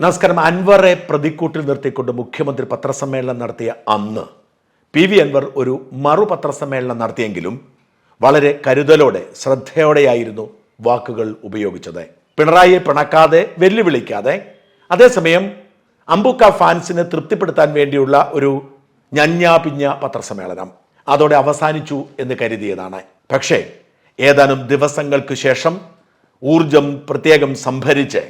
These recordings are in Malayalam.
നമസ്കാരം. അൻവറെ പ്രതിക്കൂട്ടിൽ നിർത്തിക്കൊണ്ട് മുഖ്യമന്ത്രി പത്രസമ്മേളനം നടത്തിയ അന്ന് പി വി അൻവർ ഒരു മറു പത്രസമ്മേളനം നടത്തിയെങ്കിലും വളരെ കരുതലോടെ ശ്രദ്ധയോടെയായിരുന്നു വാക്കുകൾ ഉപയോഗിച്ചത്. പിണറായിയെ പിണക്കാതെ വെല്ലുവിളിക്കാതെ. അതേസമയം അമ്പുക്ക ഫാൻസിനെ തൃപ്തിപ്പെടുത്താൻ വേണ്ടിയുള്ള ഒരു ഞഞ്ഞാപിഞ്ഞ പത്രസമ്മേളനം അതോടെ അവസാനിച്ചു എന്ന് കരുതിയതാണ്. പക്ഷേ ഏതാനും ദിവസങ്ങൾക്ക് ശേഷം ഊർജം പ്രത്യേകം സംഭരിച്ച്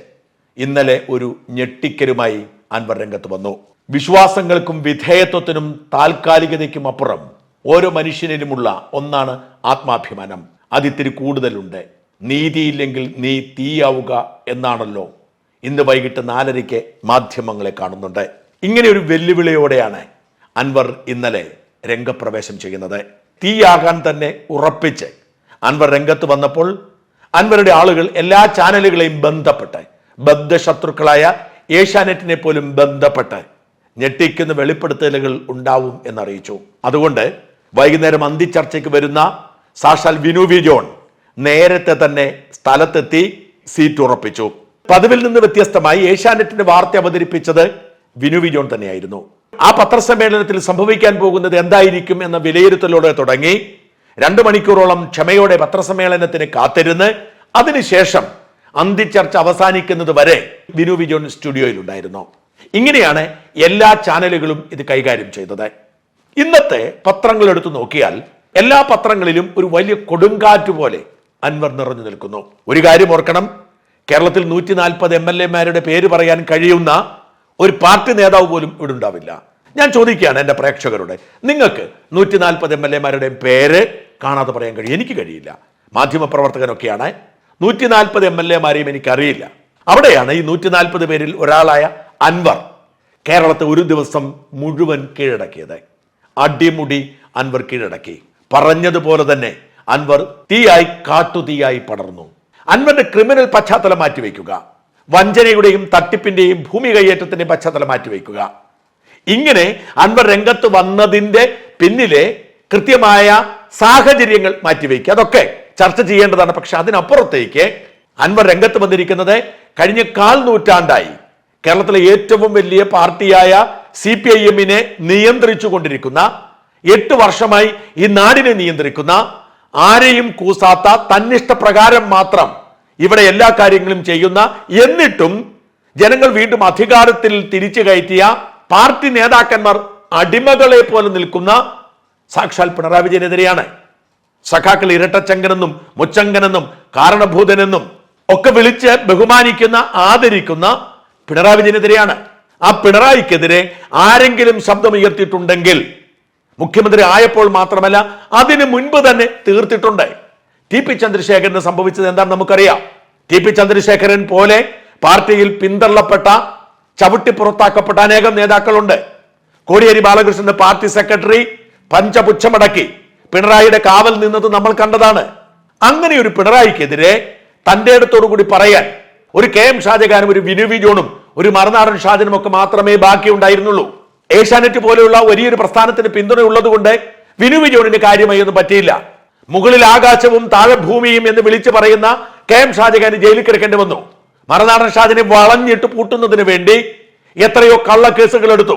ഇന്നലെ ഒരു ഞെട്ടിക്കരുമായി അൻവർ രംഗത്ത് വന്നു. വിശ്വാസങ്ങൾക്കും വിധേയത്വത്തിനും താൽക്കാലികതയ്ക്കും അപ്പുറം ഓരോ മനുഷ്യനിലുമുള്ള ഒന്നാണ് ആത്മാഭിമാനം. അതിത്തിരി കൂടുതലുണ്ട്. നീതിയില്ലെങ്കിൽ നീ തീയാവുക എന്നാണല്ലോ ഇന്ന് വൈകിട്ട് നാലരയ്ക്ക് മാധ്യമങ്ങളെ കാണുന്നുണ്ട്. ഇങ്ങനെ ഒരു വെല്ലുവിളിയോടെയാണ് അൻവർ ഇന്നലെ രംഗപ്രവേശം ചെയ്യുന്നത്. തീയാകാൻ തന്നെ ഉറപ്പിച്ച് അൻവർ രംഗത്ത് വന്നപ്പോൾ അൻവറുടെ ആളുകൾ എല്ലാ ചാനലുകളെയും ബന്ധപ്പെട്ട് ബദ്ധശത്രുക്കളായ ഏഷ്യാനെറ്റിനെ പോലും ബന്ധപ്പെട്ട് ഞെട്ടിക്കുന്ന വെളിപ്പെടുത്തലുകൾ ഉണ്ടാവും എന്നറിയിച്ചു. അതുകൊണ്ട് വൈകുന്നേരം അന്തിച്ചർച്ചയ്ക്ക് വരുന്ന സാക്ഷാൽ വിനു വി ജോൺ നേരത്തെ തന്നെ സ്ഥലത്തെത്തി സീറ്റ് ഉറപ്പിച്ചു. പതിവിൽ നിന്ന് വ്യത്യസ്തമായി ഏഷ്യാനെറ്റിന്റെ വാർത്ത അവതരിപ്പിച്ചത് വിനു വി ജോൺ തന്നെയായിരുന്നു. ആ പത്രസമ്മേളനത്തിൽ സംഭവിക്കാൻ പോകുന്നത് എന്തായിരിക്കും എന്ന വിലയിരുത്തലോടെ തുടങ്ങി. രണ്ടു മണിക്കൂറോളം ക്ഷമയോടെ പത്രസമ്മേളനത്തിന് കാത്തിരുന്ന് അതിനുശേഷം അന്തിച്ചർച്ച അവസാനിക്കുന്നത് വരെ വിനു വിജോൺ സ്റ്റുഡിയോയിലുണ്ടായിരുന്നു. ഇങ്ങനെയാണ് എല്ലാ ചാനലുകളും ഇത് കൈകാര്യം ചെയ്തത്. ഇന്നത്തെ പത്രങ്ങൾ എടുത്തു നോക്കിയാൽ എല്ലാ പത്രങ്ങളിലും ഒരു വലിയ കൊടുങ്കാറ്റ് പോലെ അൻവർ നിറഞ്ഞു നിൽക്കുന്നു. ഒരു കാര്യം ഓർക്കണം കേരളത്തിൽ നൂറ്റി നാൽപ്പത് എം എൽ എമാരുടെ പേര് പറയാൻ കഴിയുന്ന ഒരു പാർട്ടി നേതാവ് പോലും ഇവിടെ ഉണ്ടാവില്ല. ഞാൻ ചോദിക്കുകയാണ് എന്റെ പ്രേക്ഷകരോട് നിങ്ങൾക്ക് നൂറ്റി നാൽപ്പത് എം എൽ എമാരുടെ പേര് കാണാതെ പറയാൻ കഴിയും? എനിക്ക് കഴിയില്ല. മാധ്യമപ്രവർത്തകനൊക്കെയാണ് നൂറ്റി നാൽപ്പത് എം എൽ എമാരെയും എനിക്കറിയില്ല. അവിടെയാണ് ഈ നൂറ്റി നാൽപ്പത് പേരിൽ ഒരാളായ അൻവർ കേരളത്തെ ഒരു ദിവസം മുഴുവൻ കീഴടക്കിയത്. അടിമുടി അൻവർ കീഴടക്കി. പറഞ്ഞതുപോലെ തന്നെ അൻവർ തീയായി കാട്ടുതീയായി പടർന്നു. അൻവറിന്റെ ക്രിമിനൽ പശ്ചാത്തലം മാറ്റിവെക്കുക. വഞ്ചനയുടെയും തട്ടിപ്പിന്റെയും ഭൂമി കയ്യേറ്റത്തിന്റെയും പശ്ചാത്തലം മാറ്റിവെക്കുക. ഇങ്ങനെ അൻവർ രംഗത്ത് വന്നതിന്റെ പിന്നിലെ കൃത്യമായ സാഹചര്യങ്ങൾ മാറ്റിവെക്കുക. അതൊക്കെ ചർച്ച ചെയ്യേണ്ടതാണ്. പക്ഷെ അതിനപ്പുറത്തേക്ക് അൻവർ രംഗത്ത് വന്നിരിക്കുന്നത് കഴിഞ്ഞ കാൽ നൂറ്റാണ്ടായി കേരളത്തിലെ ഏറ്റവും വലിയ പാർട്ടിയായ സി പി ഐ എമ്മിനെ നിയന്ത്രിച്ചു കൊണ്ടിരിക്കുന്ന എട്ട് വർഷമായി ഈ നാടിനെ നിയന്ത്രിക്കുന്ന ആരെയും കൂസാത്ത തന്നിഷ്ടപ്രകാരം മാത്രം ഇവിടെ എല്ലാ കാര്യങ്ങളും ചെയ്യുന്ന എന്നിട്ടും ജനങ്ങൾ വീണ്ടും അധികാരത്തിൽ തിരിച്ചു കയറ്റിയ പാർട്ടി നേതാക്കന്മാർ അടിമകളെ പോലെ നിൽക്കുന്ന സാക്ഷാൽ പിണറായി വിജയനെതിരെയാണ്. സഖാക്കൾ ഇരട്ടച്ചങ്കനെന്നും മുച്ചങ്കനെന്നും കാരണഭൂതനെന്നും ഒക്കെ വിളിച്ച് ബഹുമാനിക്കുന്ന ആദരിക്കുന്ന പിണറായി വിജയനെതിരെയാണ് ആ പിണറായിക്കെതിരെ ആരെങ്കിലും ശബ്ദം ഉയർത്തിയിട്ടുണ്ടെങ്കിൽ മുഖ്യമന്ത്രി ആയപ്പോൾ മാത്രമല്ല അതിന് മുൻപ് തന്നെ തീർത്തിട്ടുണ്ട്. ടി പി ചന്ദ്രശേഖരന് സംഭവിച്ചത് എന്താണ് നമുക്കറിയാം. ടി പി ചന്ദ്രശേഖരൻ പോലെ പാർട്ടിയിൽ പിന്തള്ളപ്പെട്ട ചവിട്ടി പുറത്താക്കപ്പെട്ട അനേകം നേതാക്കളുണ്ട്. കോടിയേരി ബാലകൃഷ്ണന്റെ പാർട്ടി സെക്രട്ടറി പഞ്ചപുച്ഛമടക്കി. പിണറായിയുടെ കാവൽ നിന്നത് നമ്മൾ കണ്ടതാണ്. അങ്ങനെ ഒരു പിണറായിക്കെതിരെ തന്റെ അടുത്തോടു കൂടി പറയാൻ ഒരു കെ എം ഷാജഹാനും ഒരു വിനു വി ജോണും ഒരു മറുനാടൻ ഷാജനും ഒക്കെ മാത്രമേ ബാക്കി ഉണ്ടായിരുന്നുള്ളൂ. ഏഷ്യാനെറ്റ് പോലെയുള്ള വലിയൊരു പ്രസ്ഥാനത്തിന് പിന്തുണയുള്ളത് കൊണ്ട് വിനു വി ജോണിന് കാര്യമായി ഒന്നും പറ്റിയില്ല. മുകളിൽ ആകാശവും താഴെ ഭൂമിയും എന്ന് വിളിച്ചു പറയുന്ന കെ എം ഷാജഹാന് ജയിലിൽ കിടക്കേണ്ടി വന്നു. മറുനാടൻ ഷാജിനെ വളഞ്ഞിട്ട് പൂട്ടുന്നതിന് വേണ്ടി എത്രയോ കള്ളക്കേസുകൾ എടുത്തു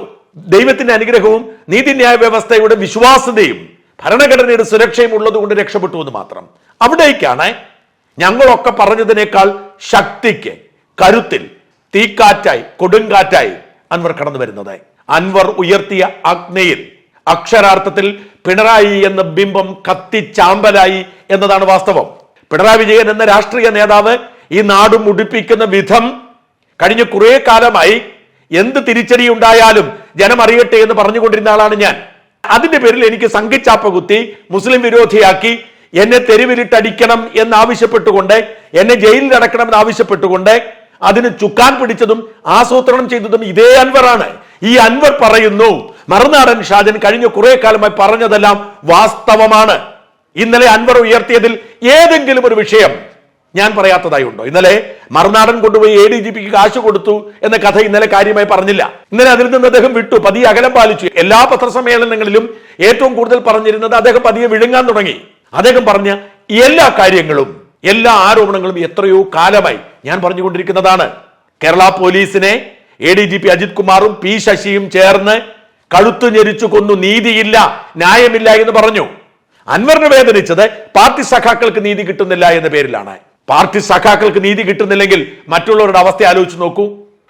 ദൈവത്തിന്റെ അനുഗ്രഹവും നീതിന്യായ വ്യവസ്ഥയുടെ വിശ്വാസ്യതയും ഭരണഘടനയുടെ സുരക്ഷയും ഉള്ളതുകൊണ്ട് രക്ഷപ്പെട്ടു എന്ന് മാത്രം. അവിടേക്കാണ് ഞങ്ങളൊക്കെ പറഞ്ഞതിനേക്കാൾ ശക്തിക്ക് കരുത്തിൽ തീക്കാറ്റായി കൊടുങ്കാറ്റായി അൻവർ കടന്നു വരുന്നത്. അൻവർ ഉയർത്തിയ അഗ്നയിൽ അക്ഷരാർത്ഥത്തിൽ പിണറായി എന്ന ബിംബം കത്തിച്ചാമ്പലായി എന്നതാണ് വാസ്തവം. പിണറായി വിജയൻ എന്ന രാഷ്ട്രീയ നേതാവ് ഈ നാട് മുടിപ്പിക്കുന്ന വിധം കഴിഞ്ഞ കുറേ കാലമായി എന്ത് തിരിച്ചടി ഉണ്ടായാലും ജനം അറിയട്ടെ എന്ന് പറഞ്ഞുകൊണ്ടിരുന്ന ആളാണ് ഞാൻ. അതിന്റെ പേരിൽ എനിക്ക് സംഘിച്ചാപ്പ കുത്തി മുസ്ലിം വിരോധിയാക്കി. എന്നെ തെരുവിലിട്ടടിക്കണം എന്നാവശ്യപ്പെട്ടുകൊണ്ട് എന്നെ ജയിലിൽ അടക്കണം എന്ന് ആവശ്യപ്പെട്ടുകൊണ്ട് അതിന് ചുക്കാൻ പിടിച്ചതും ആസൂത്രണം ചെയ്തതും ഇതേ അൻവറാണ്. ഈ അൻവർ പറയുന്നു മറുനാടൻ ഷാജൻ കഴിഞ്ഞ കുറെ കാലമായി പറഞ്ഞതെല്ലാം വാസ്തവമാണ്. ഇന്നലെ അൻവർ ഉയർത്തിയതിൽ ഏതെങ്കിലും ഒരു വിഷയം ഞാൻ പറയാത്തതായി ഉണ്ടോ? ഇന്നലെ മറുനാടൻ കൊണ്ടുപോയി എ ഡി ജി പിക്ക് കാശ് കൊടുത്തു എന്ന കഥ ഇന്നലെ കാര്യമായി പറഞ്ഞില്ല. ഇന്നലെ അതിൽ നിന്ന് അദ്ദേഹം വിട്ടു പതിയെ അകലം പാലിച്ചു. എല്ലാ പത്രസമ്മേളനങ്ങളിലും ഏറ്റവും കൂടുതൽ പറഞ്ഞിരുന്നത് അദ്ദേഹം പതിയെ വിഴുങ്ങാൻ തുടങ്ങി. അദ്ദേഹം പറഞ്ഞ എല്ലാ കാര്യങ്ങളും എല്ലാ ആരോപണങ്ങളും എത്രയോ കാലമായി ഞാൻ പറഞ്ഞുകൊണ്ടിരിക്കുന്നതാണ്. കേരള പോലീസിനെ A D G P Ajith കുമാറും പി ശശിയും ചേർന്ന് കഴുത്തു ഞെരിച്ചു കൊന്നു നീതിയില്ല ന്യായമില്ല എന്ന് പറഞ്ഞു. അൻവറിന് വേദനിച്ചത് പാർട്ടി സഖാക്കൾക്ക് നീതി കിട്ടുന്നില്ല എന്ന പേരിലാണ്. പാർട്ടി സഖാക്കൾക്ക് നീതി കിട്ടുന്നില്ലെങ്കിൽ മറ്റുള്ളവരുടെ അവസ്ഥ ആലോചിച്ച് നോക്കൂ.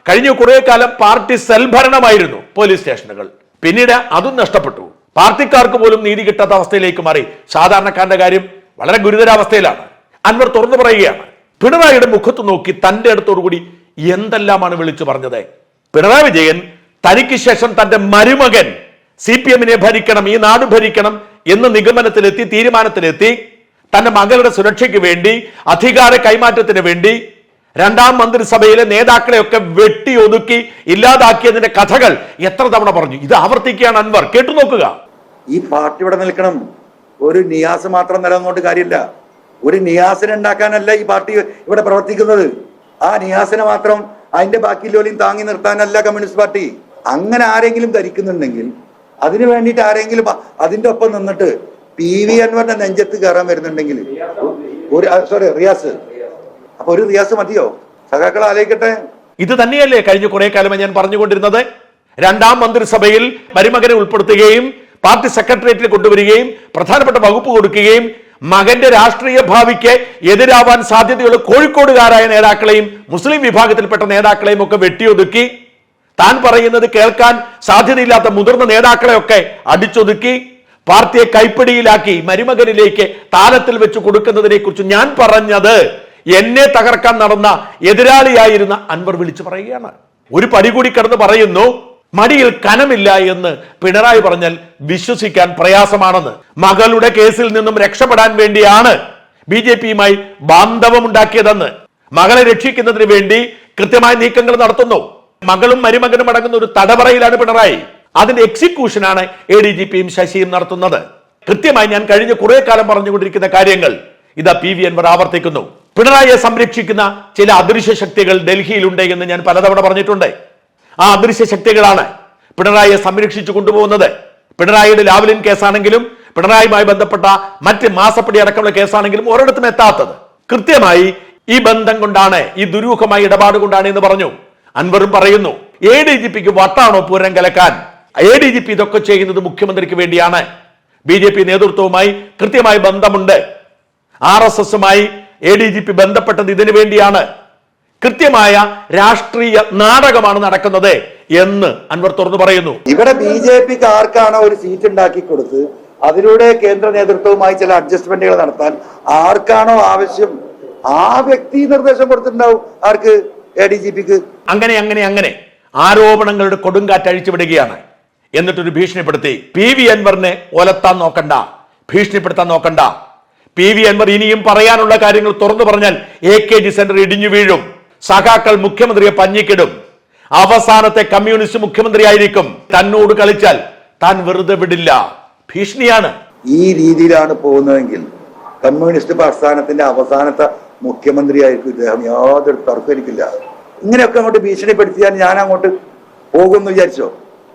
കഴിഞ്ഞ കുറേ കാലം പാർട്ടി സെൽ ഭരണമായിരുന്നു പോലീസ് സ്റ്റേഷനുകൾ. പിന്നീട് അതും നഷ്ടപ്പെട്ടു. പാർട്ടിക്കാർക്ക് പോലും നീതി കിട്ടാത്ത അവസ്ഥയിലേക്ക് മാറി. സാധാരണക്കാരന്റെ കാര്യം വളരെ ഗുരുതരാവസ്ഥയിലാണ്. അൻവർ തുറന്നു പറയുകയാണ്. പിണറായിയുടെ മുഖത്ത് നോക്കി തന്റെ അടുത്തോടുകൂടി എന്തെല്ലാമാണ് വിളിച്ചു പറഞ്ഞത്? പിണറായി വിജയൻ തനിക്ക് ശേഷം തന്റെ മരുമകൻ സി പി എമ്മിനെ ഭരിക്കണം ഈ നാട് ഭരിക്കണം എന്ന നിഗമനത്തിലെത്തി തീരുമാനത്തിലെത്തി തന്റെ മകളുടെ സുരക്ഷയ്ക്ക് വേണ്ടി അധികാര കൈമാറ്റത്തിന് വേണ്ടി രണ്ടാം മന്ത്രിസഭയിലെ നേതാക്കളെയൊക്കെ വെട്ടി ഒതുക്കി ഇല്ലാതാക്കിയതിന്റെ കഥകൾ എത്ര തവണ പറഞ്ഞു. ഇത് ആവർത്തിക്കുകയാണ് അൻവർ. കേട്ടു നോക്കുക. ഈ പാർട്ടി ഇവിടെ നിൽക്കണം. ഒരു നിയാസ് മാത്രം നിലനിന്നുകൊണ്ട് കാര്യമില്ല. ഒരു നിയാസിനെ ഉണ്ടാക്കാനല്ല ഈ പാർട്ടി ഇവിടെ പ്രവർത്തിക്കുന്നത്. ആ നിയാസിനെ മാത്രം അതിന്റെ ബാക്കി ജോലിയും താങ്ങി നിർത്താനല്ല കമ്മ്യൂണിസ്റ്റ് പാർട്ടി. അങ്ങനെ ആരെങ്കിലും ധരിക്കുന്നുണ്ടെങ്കിൽ അതിനു വേണ്ടിയിട്ട് ആരെങ്കിലും അതിന്റെ ഒപ്പം നിന്നിട്ട് പി വി അൻവറിന്റെ നെഞ്ചത്ത് കയറാൻ വരുന്നുണ്ടെങ്കിൽ ഒരു സോറി റിയാസ്. അപ്പൊ ഒരു റിയാസ് മതിയോ? സഖാക്കൾ ആലോചിക്കട്ടെ. ഇത് തന്നെയല്ലേ കഴിഞ്ഞ കുറെ കാലമായി ഞാൻ പറഞ്ഞുകൊണ്ടിരുന്നത്? രണ്ടാം മന്ത്രിസഭയിൽ മരുമകനെ ഉൾപ്പെടുത്തുകയും പാർട്ടി സെക്രട്ടേറിയറ്റിൽ കൊണ്ടുവരികയും പ്രധാനപ്പെട്ട വകുപ്പ് കൊടുക്കുകയും മകന്റെ രാഷ്ട്രീയ ഭാവിക്ക് എതിരാവാൻ സാധ്യതയുള്ള കോഴിക്കോടുകാരായ നേതാക്കളെയും മുസ്ലിം വിഭാഗത്തിൽപ്പെട്ട നേതാക്കളെയും ഒക്കെ വെട്ടിയൊതുക്കി താൻ പറയുന്നത് കേൾക്കാൻ സാധ്യതയില്ലാത്ത മുതിർന്ന നേതാക്കളെയൊക്കെ അടിച്ചൊതുക്കി പാർട്ടിയെ കൈപ്പിടിയിലാക്കി മരുമകനിലേക്ക് താലത്തിൽ വെച്ച് കൊടുക്കുന്നതിനെ കുറിച്ച് ഞാൻ പറഞ്ഞത് എന്നെ തകർക്കാൻ നടന്ന എതിരാളിയായിരുന്ന അൻവർ വിളിച്ചു പറയുകയാണ്. ഒരു പടി കൂടി കിടന്ന് പറയുന്നു മടിയിൽ കനമില്ല എന്ന് പിണറായി പറഞ്ഞാൽ വിശ്വസിക്കാൻ പ്രയാസമാണെന്ന്. മകളുടെ കേസിൽ നിന്നും രക്ഷപ്പെടാൻ വേണ്ടിയാണ് ബി ജെ പിയുമായി ബാന്ധവമുണ്ടാക്കിയതെന്ന്. മകളെ രക്ഷിക്കുന്നതിന് വേണ്ടി കൃത്യമായ നീക്കങ്ങൾ നടത്തുന്നു. മകളും മരുമകനും അടങ്ങുന്ന ഒരു തടവറയിലാണ് പിണറായി. അതിന്റെ എക്സിക്യൂഷനാണ് എ ഡി ജി പിയും ശശിയും നടത്തുന്നത്. കൃത്യമായി ഞാൻ കഴിഞ്ഞ കുറെ കാലം പറഞ്ഞുകൊണ്ടിരിക്കുന്ന കാര്യങ്ങൾ ഇതാ പി വി അൻവർ ആവർത്തിക്കുന്നു. പിണറായിയെ സംരക്ഷിക്കുന്ന ചില അദൃശ്യ ശക്തികൾ ഡൽഹിയിലുണ്ട് എന്ന് ഞാൻ പലതവണ പറഞ്ഞിട്ടുണ്ട്. ആ അദൃശ്യ ശക്തികളാണ് പിണറായിയെ സംരക്ഷിച്ചു കൊണ്ടുപോകുന്നത്. പിണറായിയുടെ ലാവലിൻ കേസാണെങ്കിലും പിണറായിയുമായി ബന്ധപ്പെട്ട മറ്റ് മാസപ്പടി അടക്കമുള്ള കേസാണെങ്കിലും ഒരിടത്തും എത്താത്തത്. കൃത്യമായി ഈ ബന്ധം കൊണ്ടാണ് ഈ ദുരൂഹമായ ഇടപാട് കൊണ്ടാണ് എന്ന് പറഞ്ഞു. അൻവറും പറയുന്നു എ ഡി ജി പിക്ക് വട്ടാണോ പൂരം കലക്കാൻ എ ഡി ജി പി ഇതൊക്കെ ചെയ്യുന്നത് മുഖ്യമന്ത്രിക്ക് വേണ്ടിയാണ്. ബി ജെ പി നേതൃത്വവുമായി കൃത്യമായി ബന്ധമുണ്ട്. ആർ എസ് എസുമായി എ ഡി ജി പി ബന്ധപ്പെട്ടത് ഇതിനു വേണ്ടിയാണ്. കൃത്യമായ രാഷ്ട്രീയ നാടകമാണ് നടക്കുന്നത് എന്ന് അൻവർ തുറന്നു പറയുന്നു. ഇവിടെ ബി ജെ പിക്ക് ആർക്കാണോ ഒരു സീറ്റ് ഉണ്ടാക്കി കൊടുത്ത് അതിലൂടെ കേന്ദ്ര നേതൃത്വവുമായി ചില അഡ്ജസ്റ്റ്മെന്റുകൾ നടത്താൻ ആർക്കാണോ ആവശ്യം ആ വ്യക്തി നിർദ്ദേശം കൊടുത്തിട്ടുണ്ടാവും ആർക്ക്? എ ഡി ജി പിക്ക് അങ്ങനെ അങ്ങനെ അങ്ങനെ ആരോപണങ്ങളുടെ കൊടുങ്കാറ്റ് അഴിച്ചുവിടുകയാണ്. എന്നിട്ടൊരു ഭീഷണിപ്പെടുത്തി. പി വി അൻവറിനെ ഒലത്താൻ നോക്കണ്ട. ഭീഷണിപ്പെടുത്താൻ നോക്കണ്ട. പി വി അൻവർ ഇനിയും പറയാനുള്ള കാര്യങ്ങൾ തുറന്നു പറഞ്ഞാൽ എ കെ ജി സെന്റർ ഇടിഞ്ഞു വീഴും. സഖാക്കൾ മുഖ്യമന്ത്രിയെ പഞ്ഞിക്കിടും. അവസാനത്തെ കമ്മ്യൂണിസ്റ്റ് മുഖ്യമന്ത്രി ആയിരിക്കും തന്നോട് കളിച്ചാൽ താൻ വെറുതെ വിടില്ല. ഭീഷണിയാണ്. ഈ രീതിയിലാണ് പോകുന്നതെങ്കിൽ കമ്മ്യൂണിസ്റ്റ് പ്രസ്ഥാനത്തിന്റെ അവസാനത്തെ മുഖ്യമന്ത്രിയായിരിക്കും ഇദ്ദേഹം. യാതൊരു തർക്കം എനിക്കില്ല. ഇങ്ങനെയൊക്കെ അങ്ങോട്ട് ഭീഷണിപ്പെടുത്തിയാൽ ഞാൻ അങ്ങോട്ട് പോകുമെന്ന് വിചാരിച്ചോ?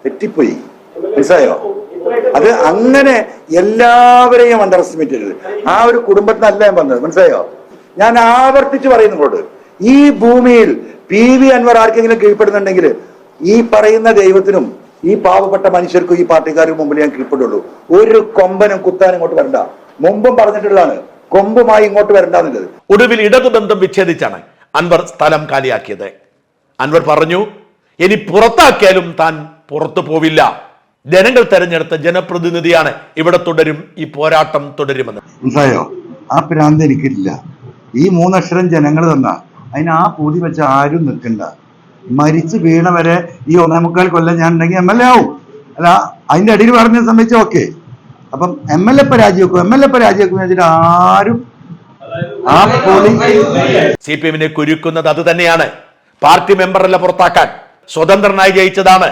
തെറ്റിപ്പോയി. മനസ്സിലായോ? അത് അങ്ങനെ എല്ലാവരെയും അണ്ടർ എസ്റ്റിമേറ്റ് ചെയ്തത് ആ ഒരു കുടുംബത്തിനല്ല ഞാൻ വന്നത് മനസ്സിലായോ? ഞാൻ ആവർത്തിച്ച് പറയുന്നതോട് ഈ ഭൂമിയിൽ പി വി അൻവർ ആർക്കെങ്കിലും കീഴ്പ്പെടുന്നുണ്ടെങ്കിൽ ഈ പറയുന്ന ദൈവത്തിനും ഈ പാവപ്പെട്ട മനുഷ്യർക്കും ഈ പാർട്ടിക്കാർക്കും മുമ്പിൽ ഞാൻ കീഴ്പ്പെടുള്ളൂ. ഒരു കൊമ്പനും കുത്താനും ഇങ്ങോട്ട് വരണ്ട. മുമ്പും പറഞ്ഞിട്ടുള്ളതാണ്. കൊമ്പുമായി ഇങ്ങോട്ട് വരണ്ടെന്നുള്ളത് ഒടുവിൽ ഇടതുബന്ധം വിച്ഛേദിച്ചാണ് അൻവർ സ്ഥലം കാലിയാക്കിയത്. അൻവർ പറഞ്ഞു ഇനി പുറത്താക്കിയാലും താൻ പുറത്തു പോവില്ല. ജനങ്ങൾ തെരഞ്ഞെടുത്ത ജനപ്രതിനിധിയാണ് ഇവിടെ തുടരും ഈ പോരാട്ടം തുടരുമെന്ന്. മനസ്സിലായോ ആ പ്രാന്ത് എനിക്കില്ല. ഈ മൂന്നക്ഷരം ജനങ്ങൾ തന്ന. അതിന് ആ പൂതി വെച്ച ആരും നിൽക്കണ്ട. മരിച്ചു വീണവരെ ഈ ഒന്നേ മുക്കാൽ കൊല്ലം ഞാൻ ഉണ്ടെങ്കിൽ എം എൽ എ ആവും. അല്ല അതിന്റെ അടിയിൽ പറഞ്ഞ സംബന്ധിച്ച് ഓക്കെ. അപ്പം എം എൽ എ പരാജയക്കും എം എൽ എ പരാജയക്കും വെച്ചിട്ട് ആരും ആ പൊളി സി പി എമ്മിനെ കുരുക്കുന്നത് അത് തന്നെയാണ്. പാർട്ടി മെമ്പറല്ല പുറത്താക്കാൻ. സ്വതന്ത്രനായി ജയിച്ചതാണ്.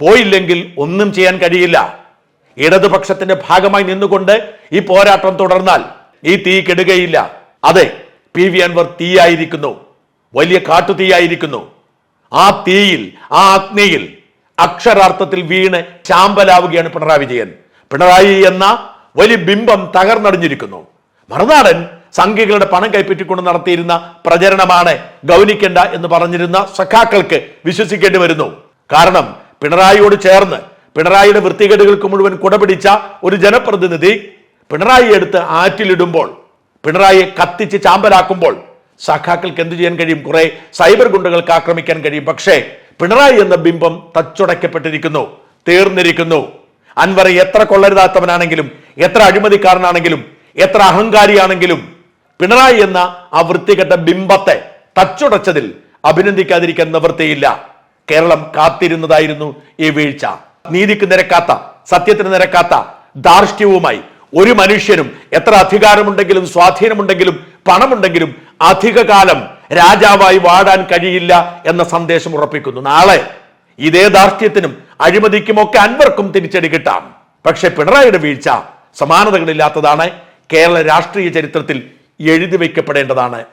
പോയില്ലെങ്കിൽ ഒന്നും ചെയ്യാൻ കഴിയില്ല. ഇടതുപക്ഷത്തിന്റെ ഭാഗമായി നിന്നുകൊണ്ട് ഈ പോരാട്ടം തുടർന്നാൽ ഈ തീ കെടുകയില്ല. അതെ പി. വി. അൻവർ തീയായിരിക്കുന്നു. വലിയ കാട്ടുതീയായിരിക്കുന്നു. ആ തീയിൽ ആ അഗ്നിയിൽ അക്ഷരാർത്ഥത്തിൽ വീണ് ചാമ്പലാവുകയാണ് പിണറായി വിജയൻ. പിണറായി എന്ന വലിയ ബിംബം തകർന്നടിഞ്ഞിരിക്കുന്നു. മറുനാടൻ സംഘികളുടെ പണം കൈപ്പറ്റിക്കൊണ്ട് നടത്തിയിരുന്ന പ്രചരണമാണ് ഗൗനിക്കേണ്ട എന്ന് പറഞ്ഞിരുന്ന സഖാക്കൾക്ക് വിശ്വസിക്കേണ്ടി വരുന്നു. കാരണം പിണറായിയോട് ചേർന്ന് പിണറായിയുടെ വൃത്തികേടുകൾക്ക് മുഴുവൻ കുടപിടിച്ച ഒരു ജനപ്രതിനിധി പിണറായി എടുത്ത് ആറ്റിലിടുമ്പോൾ പിണറായിയെ കത്തിച്ച് ചാമ്പലാക്കുമ്പോൾ സഖാക്കൾക്ക് എന്തു ചെയ്യാൻ കഴിയും? കുറെ സൈബർ ഗുണ്ടകൾക്ക് ആക്രമിക്കാൻ കഴിയും. പക്ഷേ പിണറായി എന്ന ബിംബം തച്ചുടയ്ക്കപ്പെട്ടിരിക്കുന്നു തീർന്നിരിക്കുന്നു. അൻവർ എത്ര കൊള്ളരുതാത്തവനാണെങ്കിലും എത്ര അഴിമതിക്കാരനാണെങ്കിലും എത്ര അഹങ്കാരിയാണെങ്കിലും പിണറായി എന്ന ആ വൃത്തികെട്ട ബിംബത്തെ തച്ചുടച്ചതിൽ അഭിനന്ദിക്കാതിരിക്കാൻ നിവൃത്തിയില്ല. കേരളം കാത്തിരുന്നതായിരുന്നു ഈ വീഴ്ച. നീതിക്ക് നിരക്കാത്ത സത്യത്തിന് നിരക്കാത്ത ധാർഷ്ട്യവുമായി ഒരു മനുഷ്യനും എത്ര അധികാരമുണ്ടെങ്കിലും സ്വാധീനമുണ്ടെങ്കിലും പണമുണ്ടെങ്കിലും അധികകാലം രാജാവായി വാടാൻ കഴിയില്ല എന്ന സന്ദേശം ഉറപ്പിക്കുന്നു. നാളെ ഇതേ ധാർഷ്ട്യത്തിനും അഴിമതിക്കുമൊക്കെ അൻവർക്കും തിരിച്ചടി കിട്ടാം. പക്ഷെ പിണറായിയുടെ വീഴ്ച സമാനതകളില്ലാത്തതാണ് കേരള രാഷ്ട്രീയ ചരിത്രത്തിൽ എഴുതി വയ്ക്കപ്പെടേണ്ടതാണ്.